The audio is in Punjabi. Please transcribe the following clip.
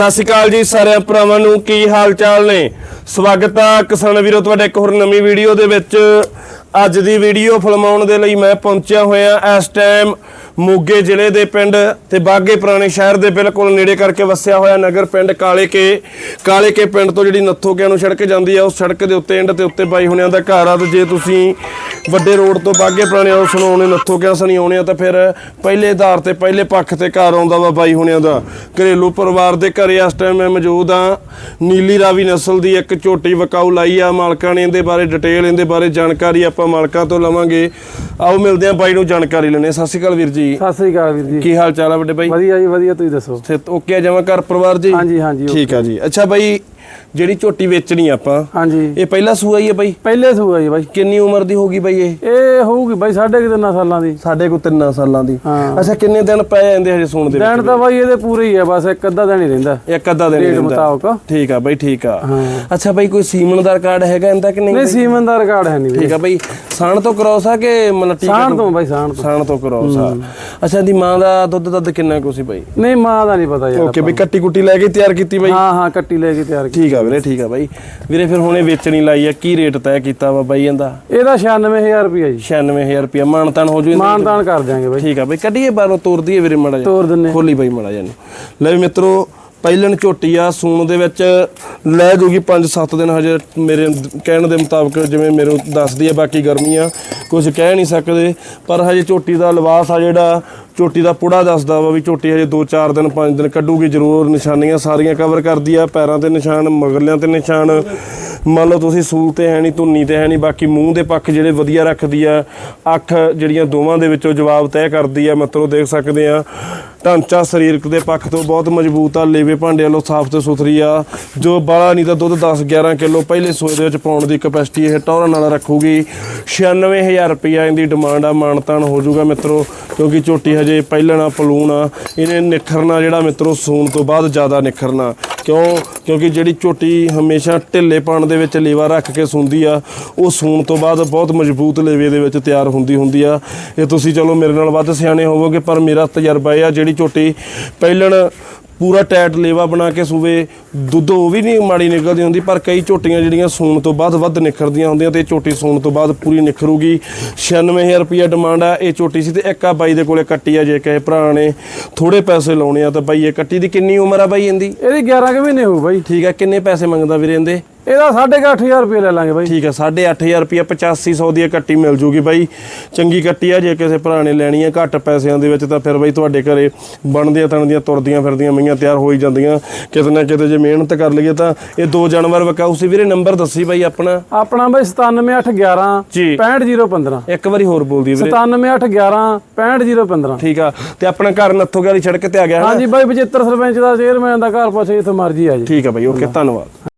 ਸਤਿ ਸ਼੍ਰੀ ਅਕਾਲ ਜੀ ਸਾਰਿਆਂ ਭਰਾਵਾਂ ਨੂੰ, ਕੀ ਹਾਲ ਚਾਲ ਨੇ? ਸਵਾਗਤ ਆ ਕਿਸਾਨ ਵੀਰੋ, ਤੁਹਾਡੇ ਇੱਕ ਹੋਰ ਨਵੀਂ ਵੀਡੀਓ ਦੇ ਵਿੱਚ। ਅੱਜ ਦੀ ਵੀਡੀਓ ਫਿਲਮਾਉਣ ਦੇ ਲਈ ਮੈਂ ਪਹੁੰਚਿਆ ਹੋਇਆ, ਇਸ ਟਾਈਮ ਮੋਗੇ ਜ਼ਿਲ੍ਹੇ ਦੇ ਪਿੰਡ ਤੇ ਬਾਗੇ ਪੁਰਾਣੇ ਸ਼ਹਿਰ ਦੇ ਬਿਲਕੁਲ ਨੇੜੇ ਕਰਕੇ ਵਸਿਆ ਹੋਇਆ ਨਗਰ ਪਿੰਡ ਕਾਲੇ ਕੇ। ਕਾਲੇ ਕੇ ਪਿੰਡ ਤੋਂ ਜਿਹੜੀ ਨੱਥੋਕਿਆਂ ਨੂੰ ਸੜਕ ਜਾਂਦੀ ਆ ਉਸ ਸੜਕ ਦੇ ਉੱਤੇ ਐਂਡ ਤੇ ਉੱਤੇ ਬਾਈ ਹੁਣਿਆਂ ਦਾ ਘਰ ਆ। ਤੇ ਜੇ ਤੁਸੀਂ ਵੱਡੇ ਰੋਡ ਤੋਂ ਬਾਗੇ ਪੁਰਾਣੇ ਉਸ ਨੂੰ ਆਉਣੇ ਨੱਥੋਕਿਆਂ ਸਣੀ ਆਉਣੇ ਆ ਤਾਂ ਫਿਰ ਪਹਿਲੇ ਆਧਾਰ ਤੇ ਪਹਿਲੇ ਪੱਖ ਤੇ ਘਰ ਆਉਂਦਾ ਵਾ ਬਾਈ ਹੁਣਿਆਂ ਦਾ। ਘਰੇਲੂ ਪਰਿਵਾਰ ਦੇ ਘਰੇ ਇਸ ਟਾਈਮ ਮੈਂ ਮੌਜੂਦ ਆ ਨੀਲੀ ਰਾਵੀ ਨਸਲ ਦੀ ਇੱਕ ਝੋਟੀ ਵਕਾਊ ਲਾਈ ਆ। ਮਾਲਕਾਂ ਨੇ ਇਹਦੇ ਬਾਰੇ ਡਿਟੇਲ ਇਹਦੇ ਬਾਰੇ ਜਾਣਕਾਰੀ ਆਪਾਂ ਮਾਲਕਾਂ ਤੋਂ ਲਵਾਂਗੇ। ਆਓ ਮਿਲਦੇ ਆ ਬਾਈ ਨੂੰ ਜਾਣਕਾਰੀ ਲੈਣੇ। ਸਤਿ ਸ਼੍ਰੀ ਅਕਾਲ ਵੀਰ ਜੀ। ਸਤਿ ਸ੍ਰੀ ਅਕਾਲ ਵੀਰ ਜੀ। ਕੀ ਹਾਲ ਚਾਲ ਆ ਵੱਡੇ ਬਾਈ? ਵਧੀਆ ਜੀ ਵਧੀਆ ਤੁਸੀਂ ਦੱਸੋ? ਓਕੇ ਆ ਜਾਵਾਂ ਘਰ ਪਰਿਵਾਰ ਜੀ? ਹਾਂਜੀ ਹਾਂਜੀ। ਠੀਕ ਆ ਜੀ। ਅੱਛਾ ਬਾਈ ਜਿਹੜੀ ਝੋਟੀ ਵੇਚਣੀ ਆਪਾਂ ਹਾਂਜੀ। ਇਹ ਪਹਿਲਾ ਸੂਆ ਹੀ ਆ ਬਾਈ? ਪਹਿਲੇ ਸੂਆ ਜੀ ਬਾਈ। ਕਿੰਨੀ ਉਮਰ ਦੀ ਹੋਗੀ ਬਾਈ ਇਹ? ਇਹ ਹੋਊਗੀ ਬਾਈ ਸਾਢੇ ਕੁ ਤਿੰਨਾਂ ਸਾਲਾਂ ਦੀ। ਸਾਡੇ ਕੋਲ 3 ਸਾਲਾਂ ਦੀ। ਹਾਂ। ਅੱਛਾ ਕਿੰਨੇ ਦਿਨ ਪੈ ਜਾਂਦੇ ਹਜੇ ਸੂਣ ਦੇ ਵਿੱਚ ਦਿਨ ਤਾਂ ਬਾਈ? ਇਹਦੇ ਪੂਰੇ ਹੀ ਆ ਬਸ ਇੱਕ ਅੱਧਾ ਦਿਨ ਹੀ ਰਹਿੰਦਾ। ਇੱਕ ਅੱਧਾ ਦਿਨ ਹੀ ਰਹਿੰਦਾ। ਮੁਤਾਬਕ। ਠੀਕ ਆ ਬਾਈ ਠੀਕ ਆ। ਹਾਂ। ਅੱਛਾ ਬਾਈ ਕੋਈ ਸੀਮਨ ਦਾ ਰਿਕਾਰਡ ਹੈਗਾ ਇਹਦਾ ਕਿ ਨਹੀਂ ਨਹੀਂ ਸੀਮਨ ਦਾ ਰਿਕਾਰਡ ਹੈ ਨਹੀਂ ਠੀਕ ਆ ਬਾਈ। ਸਾਣ ਤੋਂ ਕ੍ਰੋਸ ਆ ਕਿ ਮਲਟੀ ਸਾਣ ਤੋਂ ਬਾਈ ਸਾਣ ਤੋਂ। ਸਾਣ ਤੋਂ ਕ੍ਰੋਸ ਆ। ਅੱਛਾ ਦੀ ਮਾਂ ਦਾ ਦੁੱਧ ਦੱਧ ਕਿੰਨਾ ਕੁ ਸੀ ਬਾਈ? ਨਹੀਂ ਮਾਂ ਦਾ ਨਹੀਂ ਪਤਾ ਯਾਰ ਓਕੇ ਬਈ ਕੱਟੀ ਕੁੱਟੀ ਲੈ ਕੇ ਤਿਆਰ ਕੀਤੀ ਬਾਈ? ਹਾਂ ਹਾਂ ਕੱਟੀ ਲੈ ਕੇ ਤਿਆਰ ਕੀਤੀ। ਠੀਕ ਆ ਵੀਰੇ ਠੀਕ ਆ ਬਾਈ। ਵੀਰੇ ਫਿਰ ਹੁਣੇ ਵੇਚਣੀ ਲਾਈ ਆ ਕੀ ਰੇਟ ਤੈਅ ਕੀਤਾ ਵਾ ਬਾਈ ਇਹਦਾ? ਇਹਦਾ 96000 ਰੁਪਇਆ ਜੀ। 96000 ਰੁਪਇਆ। ਮਾਨਤਾਨ ਹੋ ਜੂ ਇਹਦਾ ਮਾਨ ਤਾਨ ਕਰ ਦਿਆਂਗੇ ਬਾਈ। ਠੀਕ ਆ ਬਾਈ ਕੱਢੀਏ ਬਾਹਰੋਂ ਤੋਰ ਦਈਏ ਵੀਰੇ ਮੜਾ ਤੋਰ ਦਿੰਨੇ ਖੋਲੀ ਬਾਈ ਮੜਾ ਜਾਨੂੰ ਲੈ ਵੀ ਮਿੱਤਰੋ ਪਹਿਲਣ ਝੋਟੀ ਆ, ਸੂਣ ਦੇ ਵਿੱਚ ਲੈ ਜੂਗੀ 5-7 ਦਿਨ ਹਜੇ ਮੇਰੇ ਕਹਿਣ ਦੇ ਮੁਤਾਬਕ ਜਿਵੇਂ ਮੇਰੇ ਦੱਸਦੀ ਆ, ਬਾਕੀ ਗਰਮੀਆਂ ਕੁਝ ਕਹਿ ਨਹੀਂ ਸਕਦੇ, ਪਰ ਹਜੇ ਝੋਟੀ ਦਾ ਲਿਬਾਸ ਆ ਜਿਹੜਾ, ਝੋਟੀ ਦਾ ਪੁੜਾ ਦੱਸਦਾ ਵਾ ਵੀ ਝੋਟੀ ਹਜੇ 2-4 ਦਿਨ 5 ਦਿਨ ਕੱਢੂਗੀ ਜ਼ਰੂਰ, ਨਿਸ਼ਾਨੀਆਂ ਸਾਰੀਆਂ ਕਵਰ ਕਰਦੀ ਆ, ਪੈਰਾਂ ਤੇ ਨਿਸ਼ਾਨ ਮਗਲਿਆਂ ਤੇ ਨਿਸ਼ਾਨ, ਮੰਨ ਲਓ ਤੁਸੀਂ ਸੂਲ ਤੇ ਹੈ ਨਹੀਂ, ਧੁੰਨੀ ਤੇ ਹੈ ਨਹੀਂ, ਬਾਕੀ ਮੂੰਹ ਦੇ ਪੱਖ ਜਿਹੜੇ ਵਧੀਆ ਰੱਖਦੀ ਆ, ਅੱਖ ਜਿਹੜੀਆਂ ਦੋਵਾਂ ਦੇ ਵਿੱਚੋਂ ਜਵਾਬ ਤੈਅ ਕਰਦੀ ਆ, ਮਤਲਬ ਦੇਖ ਸਕਦੇ ਆ ਢਾਂਚਾ ਸਰੀਰਕ ਦੇ ਪੱਖ ਤੋਂ ਬਹੁਤ ਮਜ਼ਬੂਤ ਆ, ਲੇਵੇ ਭਾਂਡੇ ਵੱਲੋਂ ਸਾਫ਼ ਤੇ ਸੁਥਰੀ ਆ। ਜੋ ਬਾਲਾ ਨਹੀਂ ਤਾਂ ਦੁੱਧ 10 11 ਕਿਲੋ ਪਹਿਲੇ ਸੋਏ ਦੇ ਵਿੱਚ ਪਾਉਣ ਦੀ ਕਪੈਸਿਟੀ ਇਹ ਟੌਰਾਂ ਨਾਲ ਰੱਖੂਗੀ। 96000 ਰੁਪਇਆ ਇਹਦੀ ਡਿਮਾਂਡ ਆ ਮਾਨਤਾਨ ਹੋ ਜਾਊਗਾ ਮਿੱਤਰੋ, ਕਿਉਂਕਿ ਝੋਟੀ ਹਜੇ ਪਹਿਲਣਾ ਪਲੂਣ ਆ। ਇਹਨੇ ਨਿਖਰਨਾ ਜਿਹੜਾ ਮਿੱਤਰੋ, ਸੂਣ ਤੋਂ ਬਾਅਦ ਜ਼ਿਆਦਾ ਨਿਖਰਨਾ। ਕਿਉਂ? ਕਿਉਂਕਿ ਜਿਹੜੀ ਝੋਟੀ ਹਮੇਸ਼ਾ ਢਿੱਲੇ ਢਿੱਲੇਪਣ ਦੇ ਵਿੱਚ ਲੇਵਾ ਰੱਖ ਕੇ ਸੂੰਦੀ ਆ, ਉਹ ਸੂਣ ਤੋਂ ਬਾਅਦ ਬਹੁਤ ਮਜ਼ਬੂਤ ਲੇਵੇ ਦੇ ਵਿੱਚ ਤਿਆਰ ਹੁੰਦੀ ਹੁੰਦੀ ਆ। ਇਹ ਤੁਸੀਂ ਚਲੋ ਮੇਰੇ ਨਾਲ ਵੱਧ ਸਿਆਣੇ ਹੋਵੋਗੇ, ਪਰ ਮੇਰਾ ਤਜਰਬਾ ਇਹ ਆ, ਜਿਹੜੀ ਝੋਟੀ ਪਹਿਲਣ ਪੂਰਾ ਟਾਈਟ ਲੇਵਾ ਬਣਾ ਕੇ ਸੂਵੇ ਦੁੱਧ ਉਹ ਵੀ ਨਹੀਂ ਮਾੜੀ ਨਿਕਲਦੀ ਹੁੰਦੀ ਪਰ ਕਈ ਝੋਟੀਆਂ ਜਿਹੜੀਆਂ ਸੂਣ ਤੋਂ ਬਾਅਦ ਵੱਧ ਨਿਖਰਦੀਆਂ ਹੁੰਦੀਆਂ ਤੇ ਇਹ ਝੋਟੀ ਸੂਣ ਤੋਂ ਬਾਅਦ ਪੂਰੀ ਨਿਖਰੂਗੀ। 96000 ਰੁਪਇਆ ਡਿਮਾਂਡ ਆ ਇਹ ਝੋਟੀ ਸੀ ਤੇ ਇੱਕ ਆ ਬਾਈ ਦੇ ਕੋਲੇ ਕੱਟੀ ਆ ਜੇ ਕਹੇ ਭਰਾ ਨੇ ਥੋੜੇ ਪੈਸੇ ਲਾਉਣੇ ਆ ਤਾਂ ਬਾਈ ਇਹ ਕੱਟੀ ਦੀ ਕਿੰਨੀ ਉਮਰ ਆ ਬਾਈ ਇਹਦੀ? ਇਹਦੀ 11 ਕੁ ਮਹੀਨੇ ਹੋਊ ਬਾਈ। ਠੀਕ ਆ ਕਿੰਨੇ ਪੈਸੇ ਮੰਗਦਾ ਵੀਰੇ ਇਹਦੇ? ਇਹਦਾ 8500 ਰੁਪਇਆ ਲੈ ਲਾਂਗੇ ਬਾਈ। ਠੀਕ ਆ 8500 ਰੁਪਇਆ 8500 ਦੀ ਕੱਟੀ ਮਿਲ ਜੂਗੀ ਬਾਈ। ਚੰਗੀ ਕੱਟੀ ਆ ਜੇ ਕਿਸੇ ਭਰਾ ਨੇ ਲੈਣੀ ਆ ਘੱਟ ਪੈਸਿਆਂ ਦੇ ਵਿੱਚ ਤਾਂ ਫਿਰ ਬਾਈ ਤੁਹਾਡੇ ਘਰੇ ਬਣਦੀਆਂ ਤਣਦੀਆਂ ਤੁਰਦੀਆਂ ਫਿਰਦੀਆਂ ਮਈਆਂ ਤਿਆਰ ਹੋ ਹੀ ਜਾਂਦੀਆਂ। ਕਿਤੇ ਨਾ ਕਿਤੇ ਜੇ ਮਿਹਨਤ ਕਰ ਲਈਏ ਤਾਂ ਇਹ ਦੋ ਜਾਨਵਰ ਵਿਕਾਊ ਸੀ। ਵੀਰੇ ਨੰਬਰ ਦੱਸੀ ਬਾਈ ਆਪਣਾ? ਆਪਣਾ ਬਾਈ 97811 ਜੀ। 65015 ਇੱਕ ਵਾਰੀ ਹੋਰ ਬੋਲਦੀ ਵੀਰੇ। 97811 65015 ਠੀਕ ਆ ਤੇ ਆਪਣਾ ਘਰ ਨੱਥੋ ਵਾਲੀ ਸੜਕ ਤੇ ਆ ਗਿਆ ਹੈ? ਹਾਂਜੀ ਬਾਈ 75 ਸਰਪੰਚ ਦਾ ਚੇਅਰਮੈਨ ਦਾ ਘਰ ਪਾਸੇ ਇੱਥੇ ਮਰਜ਼ੀ ਆ ਜੀ। ਠੀਕ ਆ ਬਾਈ ਓਕੇ ਧੰਨਵਾਦ।